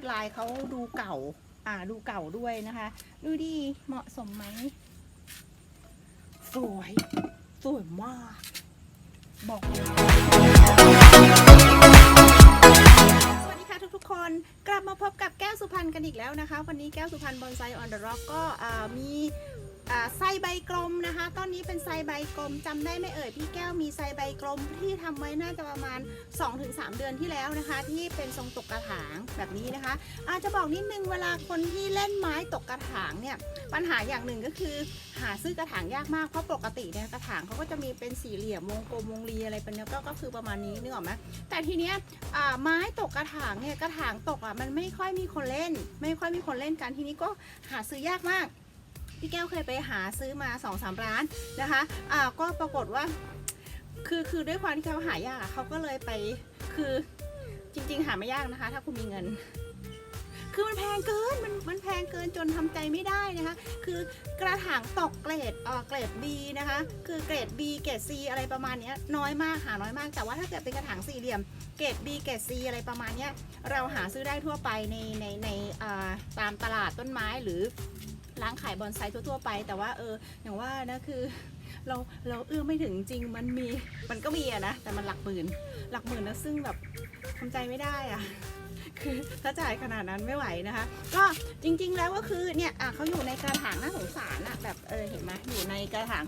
ดลายเขาดูเก่า อ่าดูเก่าด้วยนะคะ ดูดีเหมาะสมไหม สวย สวยมาก บอกสวัสดีค่ะทุกๆ คนกลับมาพบกับแก้วสุพรรณกันอีกแล้วนะคะ วันนี้แก้วสุพรรณบอนไซออนเดอะร็อกก็มี ไซใบกลมนะคะ ต้นนี้เป็นไซใบกลมจำได้ไหมเอ่ยพี่แก้วมีไซใบกลมที่ทำไว้น่าจะประมาณ 2-3 เดือนที่แล้วนะคะ ที่เป็นทรงตกกระถางแบบนี้นะคะ อาจจะบอกนิดนึงเวลาคนที่เล่นไม้ตกกระถางเนี่ยปัญหาอย่างหนึ่งก็คือ หาซื้อกระถางยากมากเพราะปกติเนี่ยกระถางเขาก็จะมีเป็นสี่เหลี่ยมวงกลมวงรีอะไรเป็นเนี้ยก็ก็คือประมาณนี้นึกออกไหมแต่ทีเนี้ยไม้ตกกระถางเนี่ยกระถางตกอะมันไม่ค่อยมีคนเล่น ไม่ค่อยมีคนเล่นกันทีนี้ก็หาซื้อยากมาก พี่แก้วเคยไปหาซื้อมา2อสามร้านนะคะอ่าก็ปรากฏว่าคือคือด้วยความที่เขาหายากเขาก็เลยไปคือจริง ๆ หาไม่ยากนะคะ ถ้าคุณมีเงิน คือมันแพงเกินมันมันแพงเกินจนทำใจไม่ได้นะคะ คือกระถางตกเกรดเอ่อเกรด B นะคะ คือเกรด B เกรด C อะไรประมาณนี้น้อยมากหาน้อยมาก แต่ว่าถ้าเกิดเป็นกระถางสี่เหลี่ยมเกรด B เกรด C อะไรประมาณนี้เราหาซื้อได้ทั่วไปในในในอ่าตามตลาดต้นไม้หรือ ร้านขายบอนไซทั่วๆ ไป แต่ว่าเอออย่างว่านะคือเราเราเอื้อไม่ถึงจริงมันมีมันก็มีอะนะแต่มันหลักหมื่น หลักหมื่นนะซึ่งแบบทำใจไม่ได้อะคือถ้าจ่ายขนาดนั้นไม่ไหวนะคะ ก็จริง ๆ แล้วก็คือเนี่ยอะเขาอยู่ในกระถางน่าสงสารอะแบบเออเห็นไหมอยู่ในกระถาง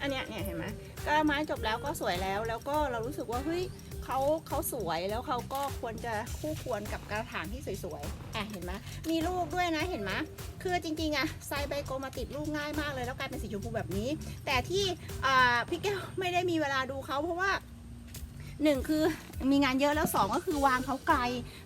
อันเนี้ยเนี่ยเห็นไหมก็ไม้จบแล้วก็สวยแล้วแล้วก็เรารู้สึกว่าเฮ้ย เขาเขาสวยแล้วเขาก็ควรจะคู่ควรกับกระถางที่สวยๆอะเห็นไหมมีลูกด้วยนะเห็นไหมคือจริงๆอะไซใบโกมาติดลูกง่ายมากเลยแล้วกลายเป็นสีชมพูแบบนี้ แต่ที่พี่แก้วไม่ได้มีเวลาดูเขาเพราะว่า หนึ่งคือมีงานเยอะแล้วสองก็คือวางเขาไกล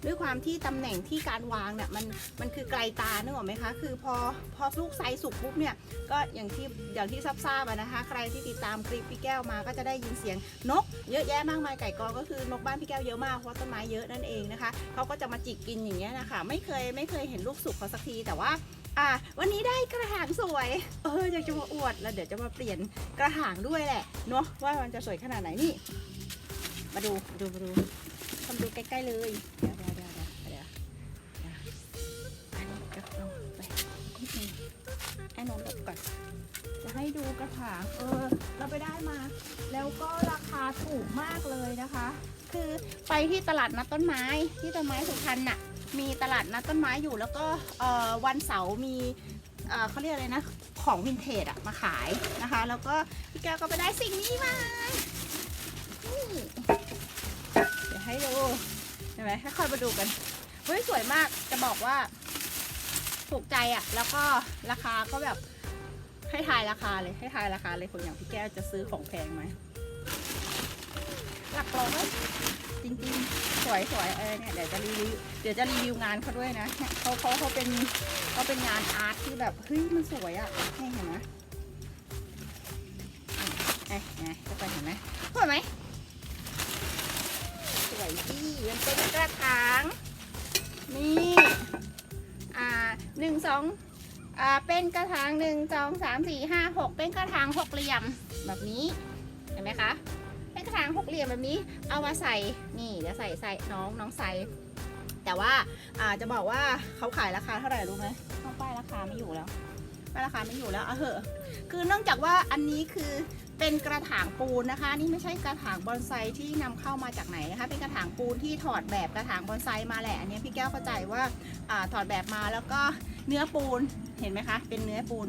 ด้วยความที่ตำแหน่งที่การวางเนี่ยมันมันคือไกลตานึกออกไหมคะ คือพอพอลูกไซส์สุกปุ๊บเนี่ยก็อย่างที่อย่างที่ทราบๆนะคะ ใครที่ติดตามคลิปพี่แก้วมาก็จะได้ยินเสียงนก เยอะแยะมากมายไก่กองก็คือนกบ้านพี่แก้วเยอะมากเพราะต้นไม้เยอะนั่นเองนะคะเขาก็จะมาจิกกินอย่างเงี้ยนะคะไม่เคยไม่เคยเห็นลูกสุกเขาสักทีแต่ว่าอะวันนี้ได้กระถางสวย เอออยากจะมาอวดแล้วเดี๋ยวจะมาเปลี่ยนกระถางด้วยแหละเนาะว่ามันจะสวยขนาดไหนนี่ มาดูมาดูมาดูทำดูใกล้ๆเลย เดี๋ยวเดี๋ยวเดี๋ยวเดี๋ยวเดี๋ยวเดี๋ยวอันนี้ก็ลงไปไอ้นนท์หลบก่อน จะให้ดูกระถางเออ เราไปได้มา แล้วก็ราคาถูกมากเลยนะคะ คือไปที่ตลาดนัดต้นไม้ที่ต้นไม้สุพรรณน่ะ มีตลาดนัดต้นไม้อยู่แล้วก็เออวันเสาร์มีเออเขาเรียกอะไรนะ ของวินเทจอะมาขายนะคะ แล้วก็พี่แก้วก็ไปได้สิ่งนี้มานี่เดี๋ยว ให้ดูเห็นไหมให้คอยมาดูกันเฮ้ยสวยมากจะบอกว่าถูกใจอะแล้วก็ราคาก็แบบให้ทายราคาเลยให้ทายราคาเลยคนอย่างพี่แก้วจะซื้อของแพงไหมหลักร้อยจริงๆ สวยสวยเออเนี่ยเดี๋ยวจะรีวิวเดี๋ยวจะรีวิวงานเขาด้วยนะเนี่ยเขาเขาเขาเป็นเขาเป็นงานอาร์ตที่แบบเฮ้ยมันสวยอะให้เห็นไหมเอ้ยไงจะไปเห็นไหมสวยไหม ดีมันเป็นกระถางนี่อ่าหนึ่งสองอ่าเป็นกระถางหนึ่งสองสามสี่ห้าหกเป็นกระถางหกเหลี่ยมแบบนี้เห็นไหมคะเป็นกระถางหกเหลี่ยมแบบนี้ เอามาใส่นี่เดี๋ยวใส่ใส่น้องน้องใส่แต่ว่าอ่าจะบอกว่าเขาขายราคาเท่าไหร่รู้ไหมต้องป้ายราคาไม่อยู่แล้วป้ายราคาไม่อยู่แล้วเอเหอะคือเนื่องจากว่าอันนี้คือ เป็นกระถางปูนนะคะ นี่ไม่ใช่กระถางบอนไซที่นำเข้ามาจากไหนนะคะเป็นกระถางปูนที่ถอดแบบกระถางบอนไซมาแหละอันนี้พี่แก้วเข้าใจว่าอถอดแบบมาแล้วก็เนื้อปูนเห็นไหมคะ เป็นเนื้อปูน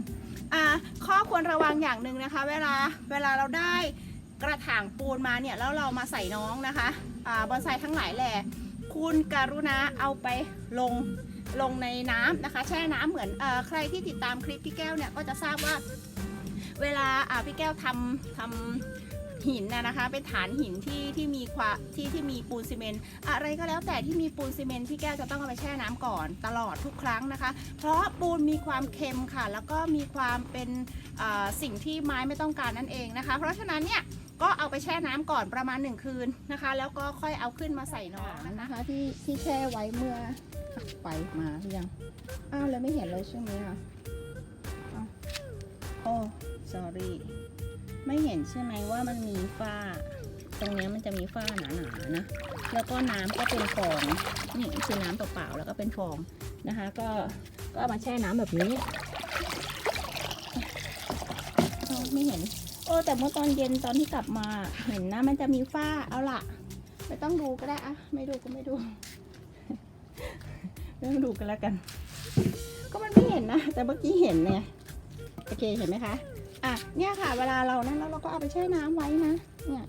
ข้อควรระวังอย่างหนึ่งนะคะ เวลาเวลาเราได้กระถางปูนมาเนี่ยแล้วเรามาใส่น้องนะคะอบอนไซทั้งหลายแหละคุณกรุณาเอาไปลงลงในน้ำนะคะ แช่น้ำเหมือนอใครที่ติดตามคลิปพี่แก้วเนี่ยก็จะทราบว่า เวลาอ่าพี่แก้วทำทำหินนะนะคะ เป็นฐานหินที่ที่มีความที่ที่มีปูนซีเมนต์อะไรก็แล้วแต่ที่มีปูนซีเมนต์พี่แก้วจะต้องเอาไปแช่น้ำก่อนตลอดทุกครั้งนะคะ เพราะปูนมีความเค็มค่ะ แล้วก็มีความเป็นสิ่งที่ไม้ไม่ต้องการนั่นเองนะคะ เพราะฉะนั้นเนี่ยก็เอาไปแช่น้ำก่อนประมาณหนึ่งคืนนะคะ แล้วก็ค่อยเอาขึ้นมาใส่นอนนะคะ ที่ที่แช่ไว้เมื่อไปมาหรือยังอ้าวแล้วไม่เห็นเลยใช่ไหมอะอ้าวโอ้ sorry ไม่เห็นใช่ไหมว่ามันมีฝ้า ตรงนี้มันจะมีฝ้าหนาๆนะ แล้วก็น้ำก็เป็นฟอง นี่คือน้ำเปล่าๆแล้วก็เป็นฟองนะคะ ก็ ก็มาแช่น้ำแบบนี้ไม่เห็น โอ้แต่เมื่อตอนเย็นตอนที่กลับมาเห็นนะมันจะมีฝ้า เอาล่ะ ไม่ต้องดูก็ได้อะไม่ดูก็ไม่ดูไม่ต้องดูกันแล้วกัน ก็มันไม่เห็นนะ แต่เมื่อกี้เห็นเนี่ยโอเคเห็นไหมคะ อะเนี่ยค่ะ เวลาเรานั้นแล้วเราก็เอาไปแช่น้ำไว้นะ เนี่ย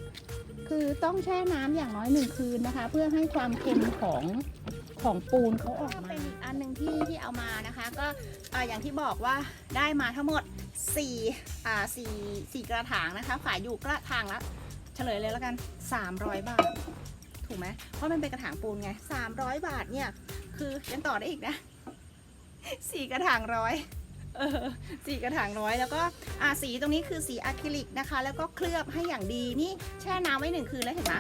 คือต้องแช่น้ำอย่างน้อยหนึ่งคืนนะคะ เพื่อให้ความเค็มของของปูนเขาออกมาเป็นอีกอันหนึ่งที่ที่เอามานะคะ ก็อ่าอย่างที่บอกว่าได้มาทั้งหมด4อ่าสี่สี่กระถางนะคะ ขายอยู่กระถางละเฉลยเลยแล้วกัน 300 บาท ถูกไหมเพราะมันเป็นกระถางปูนไง 300 บาทเนี่ย คือยังต่อได้อีกนะสี่กระถางร้อย เออสีกระถางร้อยแล้วก็อ่าสีตรงนี้คือสีอะคริลิกนะคะ แล้วก็เคลือบให้อย่างดีนี่แช่น้ำไว้หนึ่งคืนแล้วเห็นไหม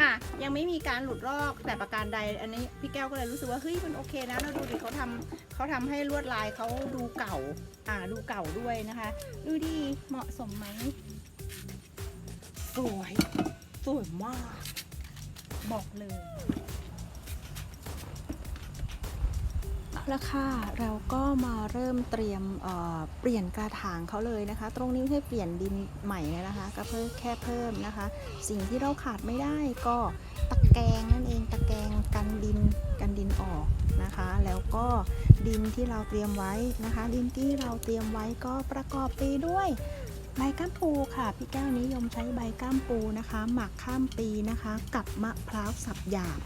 อะยังไม่มีการหลุดรอกแต่ประการใด อันนี้พี่แก้วก็เลยรู้สึกว่าเฮ้ยมันโอเคนะเราดูดิเขาทำเขาทำให้ลวดลายเขาดูเก่า อ่าดูเก่าด้วยนะคะ ดูดีเหมาะสมไหมสวยสวยมาก บอกเลย เอาละค่ะเราก็มาเริ่มเตรียมเเปลี่ยนกระถางเขาเลยนะคะ ตรงนี้ไม่ใช่เปลี่ยนดินใหม่เลยนะคะ ก็เพิ่มแค่เพิ่มนะคะ สิ่งที่เราขาดไม่ได้ก็ตะแกรงนั่นเองตะแกรงกันดินกันดินออกนะคะ แล้วก็ดินที่เราเตรียมไว้นะคะ ดินที่เราเตรียมไว้ก็ประกอบไปด้วยใบก้ามปูค่ะ พี่แก้วนิยมใช้ใบก้ามปูนะคะ หมักข้ามปีนะคะ กับมะพร้าวสับหยาบ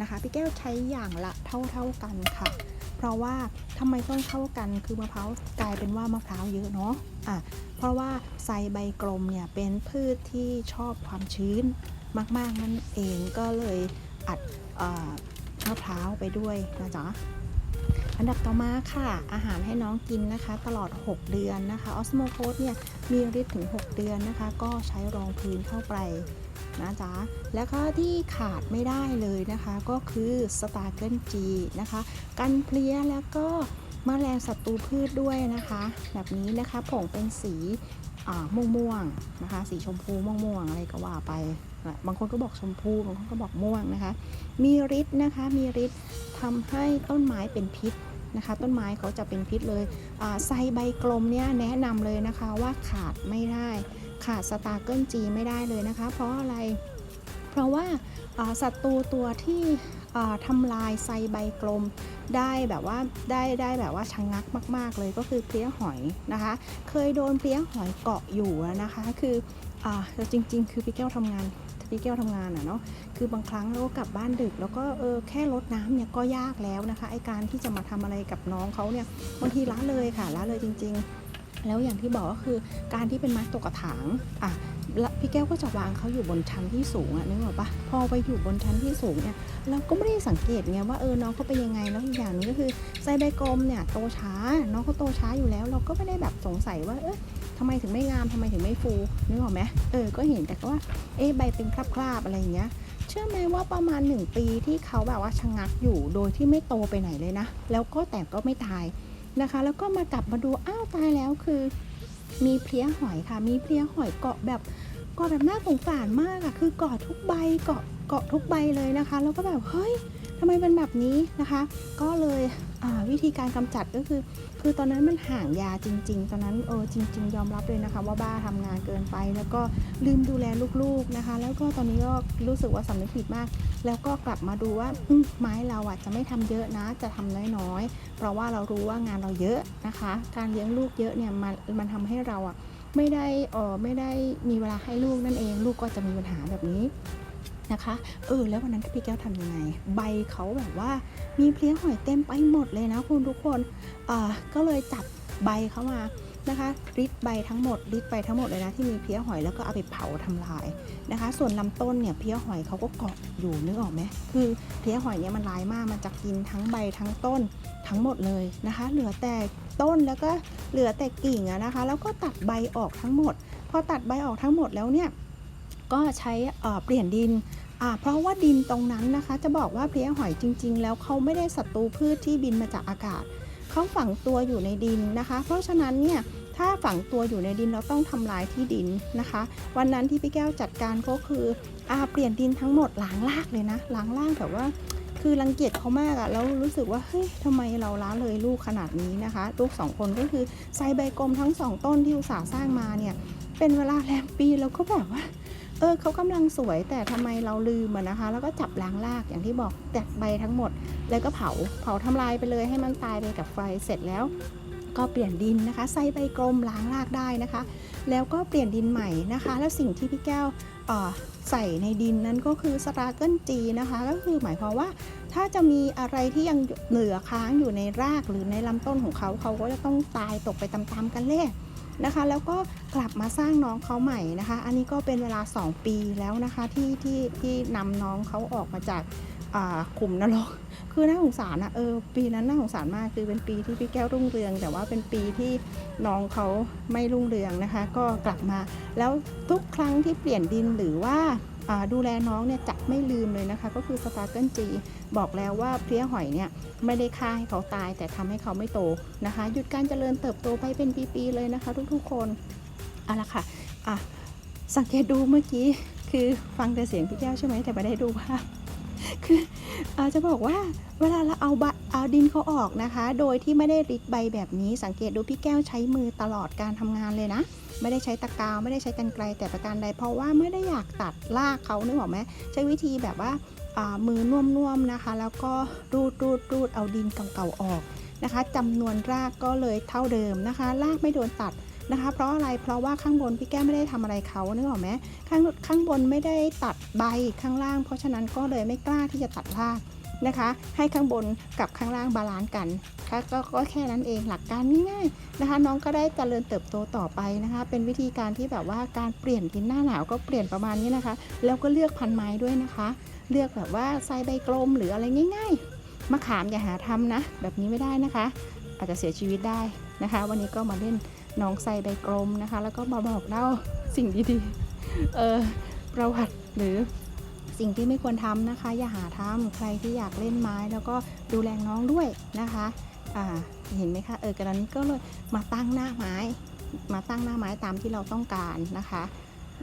นะคะ พี่แก้วใช้อย่างละเท่าๆกันค่ะ เพราะว่าทำไมต้องเท่ากันคือมะพร้าวกลายเป็นว่ามะพร้าวเยอะเนาะอะเพราะว่าไซใบกลมเนี่ยเป็นพืชที่ชอบความชื้นมาก ๆ นั่นเองก็เลยอัดอมะพร้าวไปด้วยนะจ๊ะอันดับต่อมาค่ะ อาหารให้น้องกินนะคะ ตลอด 6 เดือนนะคะออสโมโคสเนี่ยมีฤทธิ์ถึง 6 เดือนนะคะ ก็ใช้รองพื้นเข้าไป นะจ๊ะ แล้วก็ที่ขาดไม่ได้เลยนะคะ ก็คือสตาร์เกิลจีนะคะ กันเพลี้ยแล้วก็มแมลงศัตรูพืชด้วยนะคะ แบบนี้นะคะผงเป็นสีม่วงม่วงนะคะ สีชมพูม่วงม่วงอะไรก็ว่าไป บางคนก็บอกชมพูบางคนก็บอกม่วงนะคะ มีฤทธิ์นะคะมีฤทธิ์ทำให้ต้นไม้เป็นพิษนะคะ ต้นไม้เขาจะเป็นพิษเลยอ่าไซใบกลมเนี่ยแนะนำเลยนะคะว่าขาดไม่ได้ ขาดสตาร์เกิลจีไม่ได้เลยนะคะ เพราะอะไร เพราะว่าศัตรูตัวที่ทำลายไซใบกลมได้แบบว่าได้ได้แบบว่าชะงงักมาก ๆ เลยก็คือเพลี้ยหอยนะคะ เคยโดนเพลี้ยหอยเกาะอยู่นะคะ คืออ่าแต่จริง ๆ คือพี่แก้วทำงานพี่แก้วทำงานอะเนาะคือบางครั้งเราก็กลับบ้านดึก แล้วก็เออแค่รดน้ำเนี่ยก็ยากแล้วนะคะไอการที่จะมาทำอะไรกับน้องเขาเนี่ยบางทีละเลยค่ะละเลยจริง ๆ แล้วอย่างที่บอกก็คือการที่เป็นไม้ตกกระถางอะพี่แก้วก็จะวางเขาอยู่บนชั้นที่สูงอะนึกออกปะพอไปอยู่บนชั้นที่สูงเนี่ยเราก็ไม่ได้สังเกตไงว่าเออน้องเขาเป็นยังไงแล้วอีกอย่างนึงก็คือไซใบกลมเนี่ยโตช้า น้องเขาโตช้าอยู่แล้ว เราก็ไม่ได้แบบสงสัยว่าเออทำไมถึงไม่งามทำไมถึงไม่ฟูนึกออกไหมเออก็เห็นแต่ว่าเอ๊ใบเป็นคราบๆอะไรอย่างเงี้ยเชื่อไหมว่าประมาณ 1 ปีที่เขาแบบว่าชะงักอยู่โดยที่ไม่โตไปไหนเลยนะ แล้วก็แต่ก็ไม่ตาย นะคะ แล้วก็มากลับมาดูอ้าวตายแล้วคือ มีเพลี้ยหอยค่ะ มีเพลี้ยหอยเกาะแบบเกาะแบบน่าสงสารมากอะคือเกาะทุกใบเกาะเกาะทุกใบเลยนะคะ แล้วก็แบบเฮ้ย ทำไมเป็นแบบนี้นะคะ ก็เลยวิธีการกำจัดก็คือ คือตอนนั้นมันห่างยาจริง ๆ ตอนนั้นเออจริง ๆ ยอมรับเลยนะคะ ว่าบ้าทำงานเกินไป แล้วก็ลืมดูแลลูกๆนะคะ แล้วก็ตอนนี้ก็รู้สึกว่าสำนึกผิดมาก แล้วก็กลับมาดูว่าอืไม้เราอะจะไม่ทำเยอะนะ จะทำน้อยๆ เพราะว่าเรารู้ว่างานเราเยอะนะคะ การเลี้ยงลูกเยอะเนี่ยมันมันทำให้เราอะไม่ได้เออไม่ได้มีเวลาให้ลูกนั่นเอง ลูกก็จะมีปัญหาแบบนี้ นะคะ เออ แล้ววันนั้นพี่แก้วทำยังไง ใบเขาแบบว่ามีเพลี้ยหอยเต็มไปหมดเลยนะคุณทุกคนอ่าก็เลยจับใบเขามานะคะริดใบทั้งหมดริดใบทั้งหมดเลยนะที่มีเพลี้ยหอยแล้วก็เอาไปเผาทำลายนะคะ ส่วนลำต้นเนี่ยเพลี้ยหอยเขาก็เกาะอยู่นึกออกไหมคือเพลี้ยหอยเนี่ยมันร้ายมากมันจะกินทั้งใบทั้งต้นทั้งหมดเลยนะคะ เหลือแต่ต้นแล้วก็เหลือแต่กิ่งอะนะคะ แล้วก็ตัดใบออกทั้งหมด พอตัดใบออกทั้งหมดแล้วเนี่ย ก็ใช้เปลี่ยนดิน เพราะว่าดินตรงนั้นนะคะจะบอกว่าเพลี้ยหอยจริง ๆ แล้วเขาไม่ได้ศัตรูพืชที่บินมาจากอากาศ เขาฝังตัวอยู่ในดินนะคะ เพราะฉะนั้นเนี่ยถ้าฝังตัวอยู่ในดินเราต้องทำลายที่ดินนะคะ วันนั้นที่พี่แก้วจัดการก็คืออาเปลี่ยนดินทั้งหมดล้างรากเลยนะล้างรากแบบว่าคือรังเกียจเขามากอะแล้วรู้สึกว่าเฮ้ยทำไมเราล้าเลยลูกขนาดนี้นะคะ ลูกสองคนก็คือไซใบกลมทั้งสองต้นที่อุตสาห์สร้างมาเนี่ยเป็นเวลาแรมปีแล้วก็แบบว่า เออเขากำลังสวยแต่ทำไมเราลืมอะนะคะ แล้วก็จับล้างรากอย่างที่บอกแตกใบทั้งหมด แล้วก็เผาเผาทำลายไปเลยให้มันตายไปกับไฟเสร็จแล้ว ก็เปลี่ยนดินนะคะ ใส่ใบกลมล้างรากได้นะคะ แล้วก็เปลี่ยนดินใหม่นะคะ แล้วสิ่งที่พี่แก้วใส่ในดินนั้นก็คือสตาร์เกิลจีนะคะ ก็คือหมายความว่าถ้าจะมีอะไรที่ยังเหลือค้างอยู่ในรากหรือในลำต้นของเขาเขาก็จะต้องตายตกไปตามๆกันเลย นะคะ แล้วก็กลับมาสร้างน้องเขาใหม่นะคะ อันนี้ก็เป็นเวลา 2 ปีแล้วนะคะที่ที่ที่นำน้องเขาออกมาจากขุมนรกคือน่าสงสารนะเออปีนั้นน่าสงสารมากคือเป็นปีที่พี่แก้วรุ่งเรือง แต่ว่าเป็นปีที่น้องเขาไม่รุ่งเรืองนะคะ ก็กลับมา แล้วทุกครั้งที่เปลี่ยนดินหรือว่า ดูแลน้องเนี่ยจับไม่ลืมเลยนะคะ ก็คือสปาร์เกิลจีบอกแล้วว่าเพลี้ยหอยเนี่ยไม่ได้ฆ่าให้เขาตาย แต่ทำให้เขาไม่โตนะคะ หยุดการเจริญเติบโตไปเป็นปีๆเลยนะคะ ทุกๆคนเอาละค่ะอะสังเกตดูเมื่อกี้คือฟังแต่เสียงพี่แก้วใช่ไหมแต่ไม่ได้ดูภาพคือ อาจะบอกว่าเวลาเราเอาบเอาดินเขาออกนะคะ โดยที่ไม่ได้ริดใบแบบนี้สังเกตดูพี่แก้วใช้มือตลอดการทำงานเลยนะ ไม่ได้ใช้ตะกาวไม่ได้ใช้กันไกลแต่ประการใด เพราะว่าไม่ได้อยากตัดรากเขานึกออกไหมใช้วิธีแบบว่าอ่ามือน่วมๆนะคะ แล้วก็รูดรูดรูดเอาดินเก่าๆออกนะคะจำนวนรากก็เลยเท่าเดิมนะคะ รากไม่โดนตัด นะคะ เพราะอะไรเพราะว่าข้างบนพี่แก้วไม่ได้ทำอะไรเขานึกออกไหมข้างข้างบนไม่ได้ตัดใบข้างล่าง เพราะฉะนั้นก็เลยไม่กล้าที่จะตัดรากนะคะ ให้ข้างบนกับข้างล่างบาลานซ์กันค่ะก็ก็แค่นั้นเองหลักการง่ายๆนะคะ น้องก็ได้เจริญเติบโตต่อไปนะคะ เป็นวิธีการที่แบบว่าการเปลี่ยนดินหน้าหนาวก็เปลี่ยนประมาณนี้นะคะ แล้วก็เลือกพันไม้ด้วยนะคะ เลือกแบบว่าไซใบกลมหรืออะไรง่าย ๆมะขามอย่าหาทำนะ แบบนี้ไม่ได้นะคะ อาจจะเสียชีวิตได้นะคะ วันนี้ก็มาเล่น น้องไซใบกลมนะคะ แล้วก็มาบอกเล่าสิ่งดีๆเออประวัติหรือสิ่งที่ไม่ควรทำนะคะ อย่าหาทำใครที่อยากเล่นไม้แล้วก็ดูแลน้องด้วยนะคะอ่าเห็นไหมคะเออกระนั้นก็เลยมาตั้งหน้าไม้ มาตั้งหน้าไม้ตามที่เราต้องการนะคะ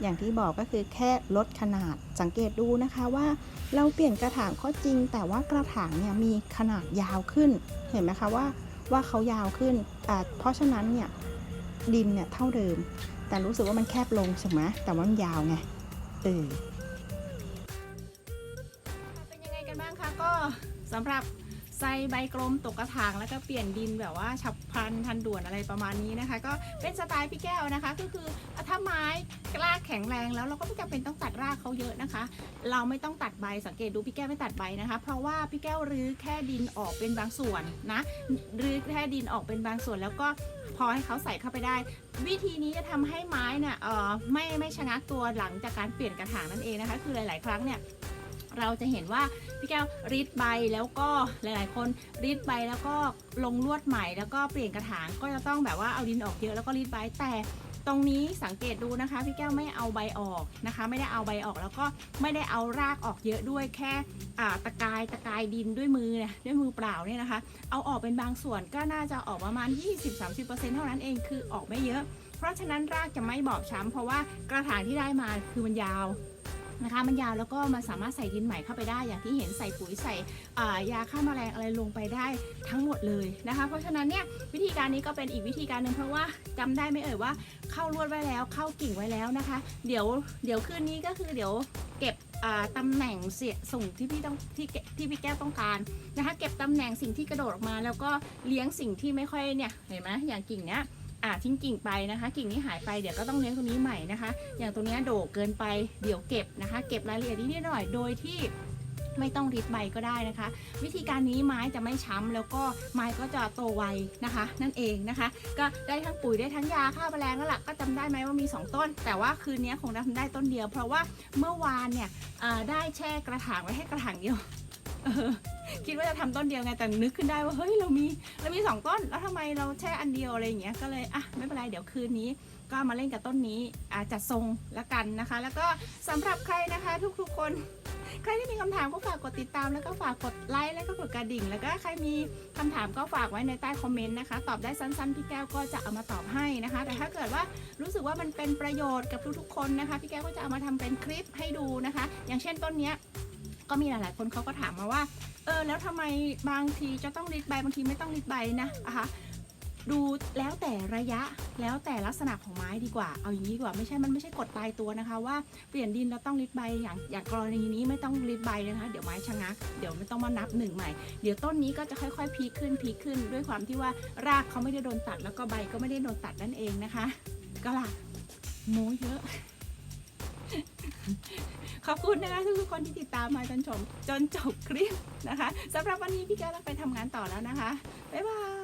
อย่างที่บอกก็คือแค่ลดขนาดสังเกตดูนะคะว่าเราเปลี่ยนกระถางก็จริง แต่ว่ากระถางเนี่ยมีขนาดยาวขึ้น เห็นไหมคะว่าว่าเขายาวขึ้น เพราะฉะนั้นเนี่ย ดินเนี่ยเท่าเดิม แต่รู้สึกว่ามันแคบลงใช่ไหมแต่ว่ามันยาวไงเออเป็นยังไงกันบ้างคะก็สำหรับ ใส่ใบกลมตกกระถางแล้วก็เปลี่ยนดินแบบว่าฉับพลันทันด่วนอะไรประมาณนี้นะคะ ก็เป็นสไตล์พี่แก้วนะคะ ก็คือถ้าไม้รากแข็งแรงแล้วเราก็ไม่จำเป็นต้องตัดรากเขาเยอะนะคะ เราไม่ต้องตัดใบสังเกตดูพี่แก้วไม่ตัดใบนะคะ เพราะว่าพี่แก้วรื้อแค่ดินออกเป็นบางส่วนนะรื้อแค่ดินออกเป็นบางส่วนแล้วก็พอให้เขาใส่เข้าไปได้ วิธีนี้จะทำให้ไม้เนี่ยเออไม่ไม่ชะงักตัวหลังจากการเปลี่ยนกระถางนั่นเองนะคะ คือหลาย ๆ ครั้งเนี่ย เราจะเห็นว่าพี่แก้วรีดใบแล้วก็หลาย ๆ คนรีดใบแล้วก็ลงลวดใหม่ แล้วก็เปลี่ยนกระถางก็จะต้องแบบว่าเอาดินออกเยอะแล้วก็รีดใบแต่ตรงนี้สังเกตดูนะคะพี่แก้วไม่เอาใบออกนะคะ ไม่ได้เอาใบออกแล้วก็ไม่ได้เอารากออกเยอะด้วยแค่ตะกายตะกายดินด้วยมือเนี่ยด้วยมือเปล่าเนี่ยนะคะ เอาออกเป็นบางส่วนก็น่าจะออกประมาณ 20-30%เท่านั้นเองคือออกไม่เยอะ เพราะฉะนั้นรากจะไม่บอบช้ำเพราะว่ากระถางที่ได้มาคือมันยาว นะคะ มันยาวแล้วก็มันสามารถใส่ดินใหม่เข้าไปได้อย่างที่เห็นใส่ปุ๋ยใส่ยาฆ่าแมลงอะไรลงไปได้ทั้งหมดเลยนะคะ เพราะฉะนั้นเนี่ยวิธีการนี้ก็เป็นอีกวิธีการหนึ่งเพราะว่าจำได้ไหมเอ่ยว่าเข้าลวดไว้แล้วเข้ากิ่งไว้แล้วนะคะ เดี๋ยวเดี๋ยวคืนนี้ก็คือเดี๋ยวเก็บตำแหน่งเสียส่งที่พี่ต้องที่ที่พี่แก้วต้องการนะคะ เก็บตำแหน่งสิ่งที่กระโดดออกมา แล้วก็เลี้ยงสิ่งที่ไม่ค่อยเนี่ยเห็นไหมอย่างกิ่งเนี้ย อ่าทิ้งกิ่งไปนะคะ กิ่งนี้หายไปเดี๋ยวก็ต้องเลี้ยงตรงนี้ใหม่นะคะ อย่างตรงเนี้โดกเกินไปเดี๋ยวเก็บนะคะ เก็บรายละเอียดนิดหน่อยโดยที่ไม่ต้องริดใบก็ได้นะคะ วิธีการนี้ไม้จะไม่ช้ำแล้วก็ไม้ก็จะโตไวนะคะ นั่นเองนะคะ ก็ได้ทั้งปุ๋ยได้ทั้งยาฆ่าแมลงแล้วล่ะก็จำได้ไหมว่ามี 2 ต้น แต่ว่าคืนนี้คงทำได้ต้นเดียว เพราะว่าเมื่อวานเนี่ยได้แช่กระถางไว้ให้กระถางเดียว คิดว่าจะทำต้นเดียวไงแต่นึกขึ้นได้ว่าเฮ้ยเรามีเรามีสองต้นแล้วทำไมเราแช่อันเดียวอะไรอย่างเงี้ยก็เลยอะไม่เป็นไรเดี๋ยวคืนนี้ ก็มาเล่นกับต้นนี้อาจัดทรงละกันนะคะ แล้วก็สำหรับใครนะคะทุกๆคนใครที่มีคำถามก็ฝากกดติดตามแล้วก็ฝากกดไลค์แล้วก็กดกระดิ่ง แล้วก็ใครมีคำถามก็ฝากไว้ในใต้คอมเมนต์นะคะ ตอบได้สั้น ๆ พี่แก้วก็จะเอามาตอบให้นะคะ แต่ถ้าเกิดว่ารู้สึกว่ามันเป็นประโยชน์กับทุกๆคนนะคะ พี่แก้วก็จะเอามาทำเป็นคลิปให้ดูนะคะ อย่างเช่นต้นเนี้ย ก็มีหลาย ๆ คนเขาก็ถามมาว่า เออ แล้วทำไมบางทีจะต้องริดใบบางทีไม่ต้องริดใบนะนะคะดูแล้วแต่ระยะแล้วแต่ลักษณะของไม้ดีกว่า เอาอย่างนี้ดีกว่าไม่ใช่มันไม่ใช่กฎตายตัวนะคะ ว่าเปลี่ยนดินเราต้องริดใบอย่างอย่างกรณีนี้ไม่ต้องริดใบนะคะ เดี๋ยวไม้ชะงักเดี๋ยวไม่ต้องมานับหนึ่งใหม่ เดี๋ยวต้นนี้ก็จะค่อยๆพีคขึ้นพีคขึ้น ด้วยความที่ว่ารากเขาไม่ได้โดนตัด แล้วก็ใบก็ไม่ได้โดนตัดนั่นเองนะคะ ก็ล่ะโม้เยอะ ขอบคุณนะคะทุกคนที่ติดตามมาจนจบจนจบคลิปนะคะสำหรับวันนี้พี่แก้วต้องไปทำงานต่อแล้วนะคะ บ๊ายบาย